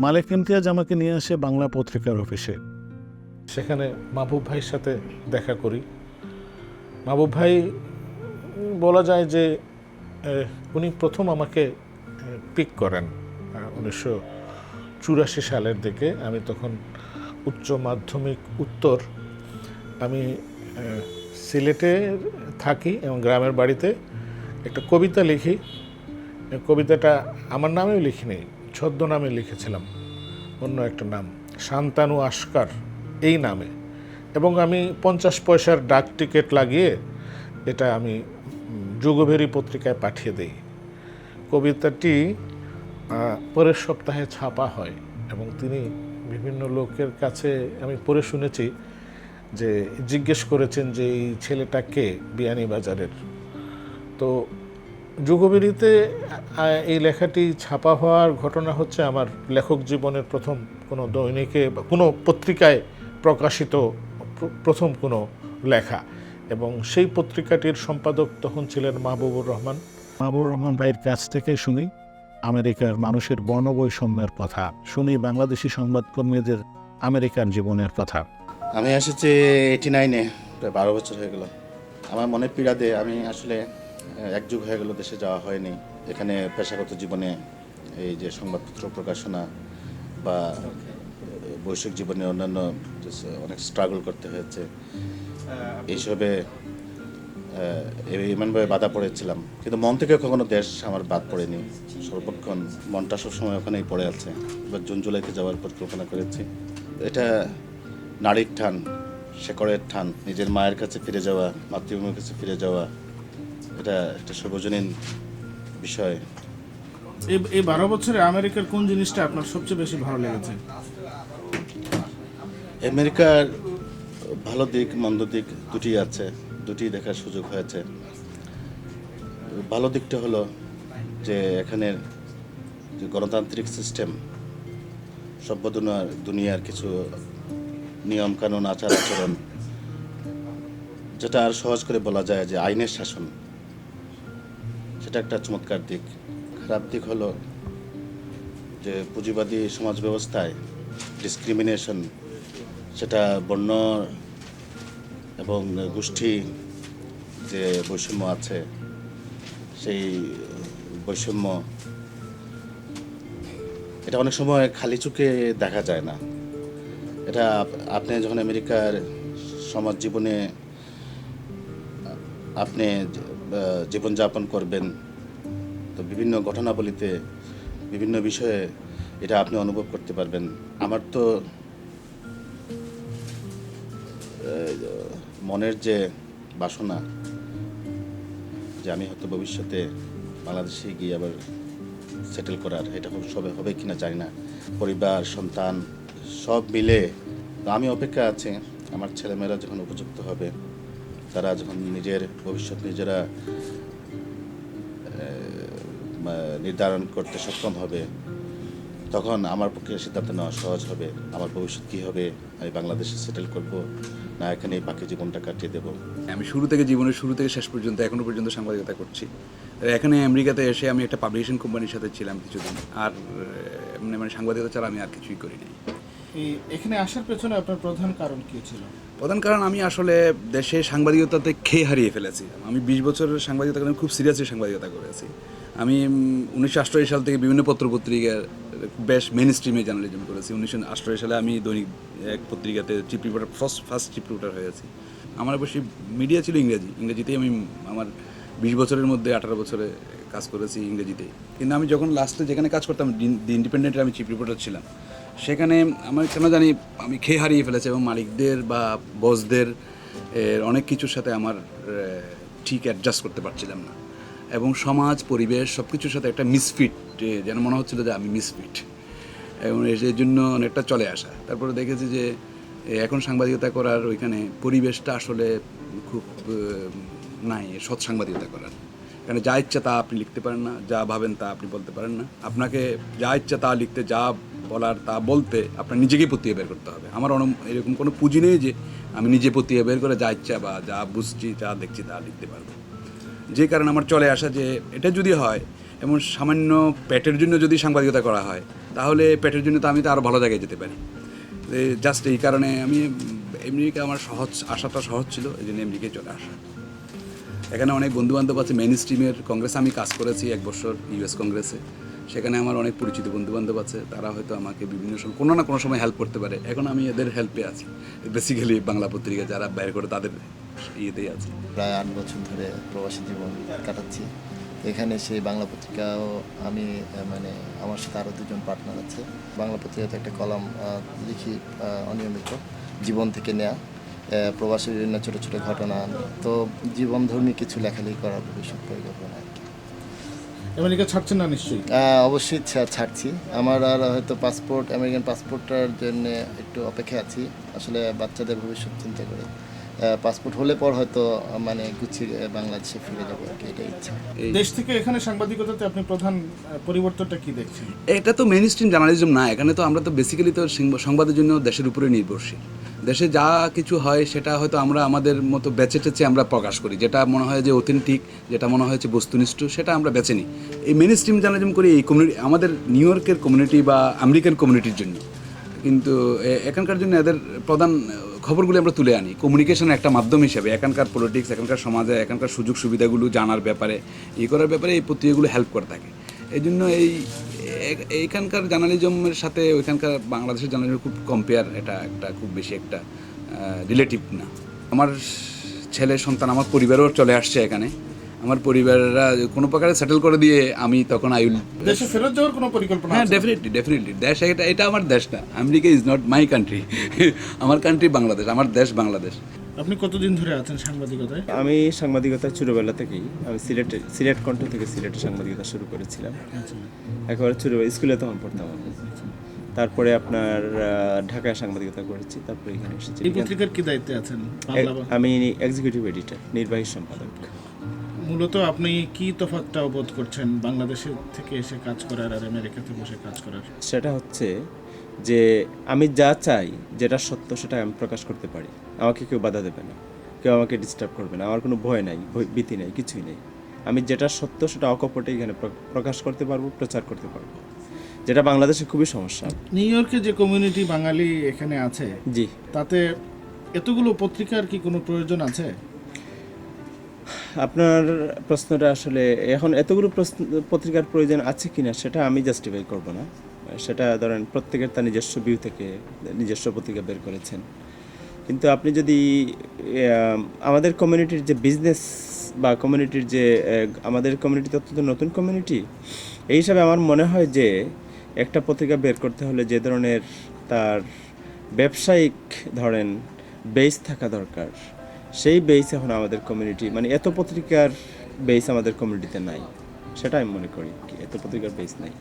মালিক ইমতিয়াজ আমাকে নিয়ে আসে বাংলা পত্রিকার অফিসে। সেখানে মাহবুব ভাইয়ের সাথে দেখা করি। মাহবুব ভাই, বলা যায় যে উনি প্রথম আমাকে পিক করেন উনিশশো চুরাশি সালের দিকে। আমি তখন উচ্চ মাধ্যমিক উত্তর। আমি সিলেটে থাকি এবং গ্রামের বাড়িতে একটা কবিতা লিখি। কবিতাটা আমার নামেও লিখিনি ছদ্মনামে লিখেছিলাম, অন্য একটা নাম, শান্তানু আস্কার এই নামে। এবং আমি পঞ্চাশ পয়সার ডাক টিকিট লাগিয়ে এটা আমি যুগভেরি পত্রিকায় পাঠিয়ে দিই। কবিতাটি পরের সপ্তাহে ছাপা হয় এবং তিনি বিভিন্ন লোকের কাছে আমি পড়ে শুনেছি যে, জিজ্ঞেস করেছেন যে, এই ছেলেটা কে? বিয়ানীবাজারের। তো যুগবেরিতে এই লেখাটি ছাপা হওয়ার ঘটনা হচ্ছে আমার লেখক জীবনের প্রথম কোনো দৈনিকে বা কোনো পত্রিকায় প্রকাশিত প্রথম কোনো লেখা। এবং সেই পত্রিকাটির সম্পাদক তখন ছিলেন মাহবুবুর রহমান। মাহবুর রহমান ভাইয়ের কাছ থেকে শুনি আমেরিকার মানুষের বর্ণবৈষম্যের কথা। শুনি বাংলাদেশি সংবাদকর্মীদের আমেরিকার জীবনের কথা। আমি এসেছি এইটি নাইনে প্রায় বারো বছর হয়ে গেল। আমার মনে পীড়া দিয়ে আমি আসলে আহ, এক যুগ হয়ে গেল দেশে যাওয়া হয়নি। এখানে পেশাগত জীবনে এই যে সংবাদপত্র প্রকাশনা বা বৈশ্বিক জীবনে অন্যান্য অনেক স্ট্রাগল করতে হয়েছে। এইসবে এমনভাবে বাধা পড়েছিলাম। কিন্তু মন থেকে কখনো দেশ আমার বাদ পড়েনি। সর্বক্ষণ মনটা সবসময় ওখানেই পড়ে আছে। এবার জুন জুলাইতে যাওয়ার পরিকল্পনা করেছি। এটা নারীর টান শেকড়ের টান নিজের মায়ের কাছে ফিরে যাওয়া মাতৃভূমির কাছে ফিরে যাওয়া এটা একটা সর্বজনীন বিষয়। এই এই বারো বছরে আমেরিকার কোন জিনিসটা আপনার সবচেয়ে বেশি ভালো লেগেছে? আমেরিকার ভালো দিক মন্দ দিক দুটি আছে দুটি দেখার সুযোগ হয়েছে। ভালো দিকটা হলো যে এখানের যে গণতান্ত্রিক সিস্টেম সভ্য দুনিয়ার দুনিয়ার কিছু নিয়ম কানুন আচার আচরণ যেটা আর সহজ করে বলা যায় যে আইনের শাসন। সেটা একটা চমৎকার দিক। খারাপ দিক হলো যে পুঁজিবাদী সমাজ ব্যবস্থায় ডিসক্রিমিনেশন সেটা বর্ণ এবং গোষ্ঠী যে বৈষম্য আছে, সেই বৈষম্য এটা অনেক সময় খালি চোখে দেখা যায় না। এটা আপনি যখন আমেরিকার সমাজ জীবনে আপনি জীবনযাপন করবেন। তো বিভিন্ন ঘটনাবলিতে, বিভিন্ন বিষয়ে এটা আপনি অনুভব করতে পারবেন। আমার তো মনের যে বাসনা, যে আমি হয়তো ভবিষ্যতে বাংলাদেশে গিয়ে আবার সেটেল করার, এটা হবে সবে হবে কিনা জানি না। পরিবার, সন্তান, সব মিলে আমি অপেক্ষা আছি। আমার ছেলেমেয়েরা যখন উপযুক্ত হবে তারা যখন নিজের ভবিষ্যৎ নিজেরা নির্ধারণ করতে সক্ষম হবে তখন আমার পক্ষে সিদ্ধান্ত নেওয়া সহজ হবে। আমার ভবিষ্যৎ কী হবে? আমি বাংলাদেশে সেটেল করব না এখানে বাকি জীবনটা কাটিয়ে দেবো? আমি শুরু থেকে জীবনের শুরু থেকে শেষ পর্যন্ত এখনও পর্যন্ত সাংবাদিকতা করছি। এখানে আমেরিকাতে এসে আমি একটা পাবলিশিং কোম্পানির সাথে ছিলাম কিছুদিন। আর এমনি মানে সাংবাদিকতা ছাড়া আমি আর কিছুই করিনি। এখানে আসার পেছনে আপনার প্রধান কারণ কী ছিল? প্রধান কারণ আমি আসলে দেশে সাংবাদিকতাতে খেয়ে হারিয়ে ফেলেছি। আমি বিশ বছরের সাংবাদিকতা করে খুব সিরিয়াসলি সাংবাদিকতা করেছি। আমি উনিশশো আটষট্টি সাল থেকে বিভিন্ন পত্রপত্রিকার বেশ মেন স্ট্রিমে জার্নালিজম করেছি। উনিশশো আটষট্টি সালে আমি দৈনিক এক পত্রিকাতে chief reporter first first chief reporter হয়েছি। আমার অবশ্যই মিডিয়া ছিল ইংরেজি। ইংরেজিতেই আমি, আমার বিশ বছরের মধ্যে আঠারো বছরে কাজ করেছি ইংরেজিতে কিন্তু আমি যখন লাস্টে যেখানে কাজ করতাম দি ইন্ডিপেন্ডেন্টের আমি চিপ রিপোর্টার ছিলাম। সেখানে আমার কেন জানি আমি খেয়ে হারিয়ে ফেলেছি এবং মালিকদের বা বসদের এর অনেক কিছুর সাথে আমার ঠিক অ্যাডজাস্ট করতে পারছিলাম না। এবং সমাজ, পরিবেশ সব কিছুর সাথে একটা মিসফিট যেন মনে হচ্ছিল যে আমি মিসফিট এবং এর জন্য অনেকটা চলে আসা। তারপরে দেখেছি যে এখন সাংবাদিকতা করার ওইখানে পরিবেশটা আসলে খুব নাই সৎ সাংবাদিকতা করার। এখানে যা ইচ্ছা তা আপনি লিখতে পারেন না, যা ভাবেন তা আপনি বলতে পারেন না। আপনাকে যা ইচ্ছা তা লিখতে, যা বলার তা বলতে আপনার নিজেকেই প্রতিয়ে বের করতে হবে। আমার অন এরকম কোনো পুঁজি নেই যে আমি নিজে প্রতিয়ে বের করে যা ইচ্ছা বা যা বুঝছি, যা দেখছি তা লিখতে পারব। যে কারণে আমার চলে আসা যে এটা যদি হয় এবং সামান্য পেটের জন্য যদি সাংবাদিকতা করা হয়, তাহলে পেটের জন্য তো আমি তো আরও ভালো জায়গায় যেতে পারি। জাস্ট এই কারণে আমি এমনিকে আমার সহজ আশাটা সহজ ছিল, এই জন্য এমনিকে চলে আসা। এখানে অনেক বন্ধুবান্ধব আছে মেন স্ট্রিমের কংগ্রেসে আমি কাজ করেছি এক বছর ইউএস কংগ্রেসে সেখানে আমার অনেক পরিচিত বন্ধুবান্ধব আছে, তারা হয়তো আমাকে বিভিন্ন সময় কোনো না কোনো সময় হেল্প করতে পারে। এখন আমি এদের হেল্পে আছি। বেসিক্যালি বাংলা পত্রিকা যারা বাইর করে তাদের ইয়েতেই আছি। প্রায় আট বছর ধরে প্রবাসী জীবন কাটাচ্ছি। এখানে সেই বাংলা পত্রিকাও আমি মানে আমার সাথে আরও দুজন পার্টনার আছে। বাংলা পত্রিকাতে একটা কলাম লিখি অনিয়মিত জীবন থেকে নেয়া প্রবাসী বিভিন্ন ছোটো ছোটো ঘটনা। তো জীবনধর্মী কিছু লেখালেখি করার ভবিষ্যৎ পরিকল্পনা। আমেরিকা ছাড়ছেন না নিশ্চয়ই? অবশ্যই ছা- ছাড়ছি। আমার আর হয়তো পাসপোর্ট আমেরিকান পাসপোর্টটার জন্য একটু অপেক্ষা আছি। আসলে বাচ্চাদের ভবিষ্যৎ চিন্তা করে। পাসপোর্ট হলে পর হয়তো মানে গুছিয়ে বাংলাদেশে ফিরে যাব আর কি এটাই ইচ্ছা। এই দেশ থেকে এখানে সাংবাদিকতাতে আপনি প্রধান পরিবর্তনটা কি দেখছেন? এটা তো মেন স্ট্রিম জার্নালিজম না। এখানে তো আমরা তো বেসিক্যালি তো সংবাদের জন্য দেশের উপরে নির্ভরশীল। দেশে যা কিছু হয়, সেটা হয়তো আমরা আমাদের মতো বেছে টেছে আমরা প্রকাশ করি। যেটা মনে হয় যে অথেন্টিক যেটা মনে হয় যে বস্তুনিষ্ঠ, সেটা আমরা বেছে নিই। এই মেন স্ট্রিম জার্নালিজম করি এই কমিউনিটি আমাদের নিউ ইয়র্কের কমিউনিটি বা আমেরিকান কমিউনিটির জন্য। কিন্তু এখানকার জন্য এদের প্রধান খবরগুলি আমরা তুলে আনি। কমিউনিকেশনের একটা মাধ্যম হিসেবে, এখানকার পলিটিক্স এখানকার সমাজে, এখানকার সুযোগ সুবিধাগুলো জানার ব্যাপারে, ই করার ব্যাপারে এই পত্রিকাগুলো হেল্প করে থাকে। এই জন্য এই এইখানকার জার্নালিজমের সাথে ওইখানকার বাংলাদেশের জার্নালিজম খুব কম্পেয়ার এটা একটা খুব বেশি একটা রিলেটিভ না। আমার ছেলে সন্তান আমার পরিবারও চলে আসছে এখানে। আমার পরিবাররা কোনো প্রকারে সেটেল করে দিয়ে আমি তখন আই উইল দেশে ফেরত যাওয়ার কোনো পরিকল্পনা হ্যাঁ? ডেফিনেটলি ডেফিনেটলি দেশ এটা এটা আমার দেশ না। America is not my country আমার কান্ট্রি বাংলাদেশ আমার দেশ বাংলাদেশ। আপনি কতদিন ধরে আছেন সাংবাদিকতায়? আমি সাংবাদিকতা ছোটোবেলা থেকেই আমি সিলেটে সিলেট কণ্ঠ থেকে সিলেটে সাংবাদিকতা শুরু করেছিলাম। একেবারে ছোটোবেলা স্কুলে তখন পড়তাম আমি। তারপরে আপনার ঢাকায় সাংবাদিকতা করেছি তারপরে এখানে এসেছি। এই পত্রিকার কি দায়িত্বে আছেন? আমি এক্সিকিউটিভ এডিটর নির্বাহী সম্পাদক। মূলত আপনি কি তফাৎটা বোধ করছেন বাংলাদেশের থেকে এসে কাজ করার আর আমেরিকাতে বসে কাজ করার? সেটা হচ্ছে যে আমি যা চাই যেটা সত্য সেটা আমি প্রকাশ করতে পারি। আমাকে কেউ বাধা দেবে না। কেউ আমাকে ডিস্টার্ব করবে না। আমার কোনো ভয় নাই ভীতি নেই কিছুই নেই। আমি যেটা সত্য সেটা অকপটে এখানে প্র- প্রকাশ করতে পারব প্রচার করতে পারব। যেটা বাংলাদেশে খুবই সমস্যা। নিউ ইয়র্কে যে কমিউনিটি বাঙালি এখানে আছে জি। তাতে এতগুলো পত্রিকার কি কোনো প্রয়োজন আছে? আপনার প্রশ্নটা আসলে এখন এতগুলো প্রশ্ন পত্রিকার প্রয়োজন আছে কিনা সেটা আমি জাস্টিফাই করব না। সেটা ধরেন প্রত্যেকের তার নিজস্ব ভিউ থেকে, নিজস্ব পত্রিকা বের করেছেন। কিন্তু আপনি যদি আমাদের কমিউনিটির যে বিজনেস বা কমিউনিটির যে আমাদের কমিউনিটি অত্যন্ত নতুন কমিউনিটি এই হিসাবে আমার মনে হয় যে একটা পত্রিকা বের করতে হলে যে ধরনের তার ব্যবসায়িক ধরেন বেস থাকা দরকার, সেই বেস এখন আমাদের কমিউনিটি মানে এত পত্রিকার বেস আমাদের কমিউনিটিতে নাই। সেটা আমি মনে করি, এত পত্রিকার বেস নাই।